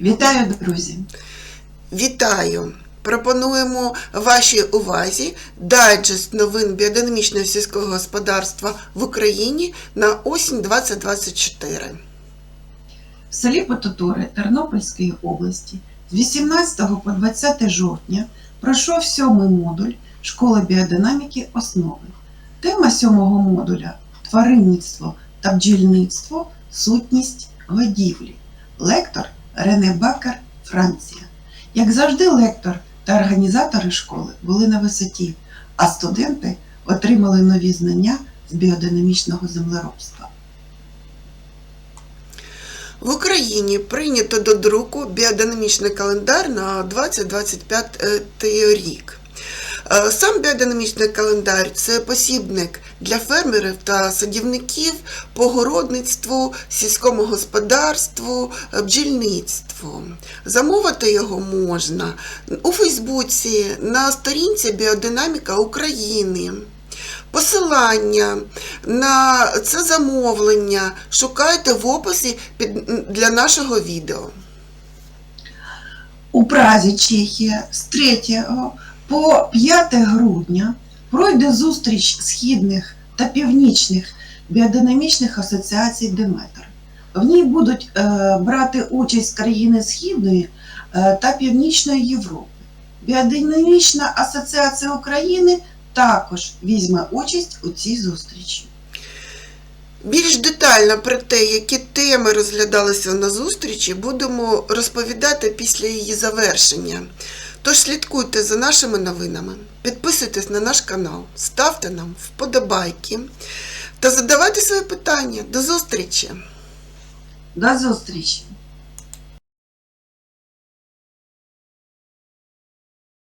Вітаю, друзі! Вітаю! Пропонуємо вашій увазі дайджест новин біодинамічного сільського господарства в Україні на осінь 2024. В селі Пототури Тернопільської області з 18 по 20 жовтня пройшов сьомий модуль школи біодинаміки основи. Тема сьомого модуля тваринництво та бджільництво, сутність годівлі. Лектор Рене Бакер, Франція. Як завжди, лектор та організатори школи були на висоті, а студенти отримали нові знання з біодинамічного землеробства. В Україні прийнято до друку біодинамічний календар на 2025 рік. Е, Сам біодинамічний календар це посібник для фермерів та садівників по городництву, сільському господарству, е, бджільництву. Замовити його можна у Фейсбуці на сторінці Біодинаміка України. Посилання на це замовлення шукайте в описі під, для нашого відео. У Празі, Чехія з 3 по 5 грудня пройде зустріч східних та північних біодинамічних асоціацій Деметр. В ній будуть е, брати участь країни Східної е, та Північної Європи. Біодинамічна асоціація України також візьме участь у цій зустрічі. Більш детально про те, які теми розглядалися на зустрічі, будемо розповідати після її завершення. Тож слідкуйте за нашими новинами, підписуйтесь на наш канал, ставте нам вподобайки та задавайте свої питання. До зустрічі! До зустрічі!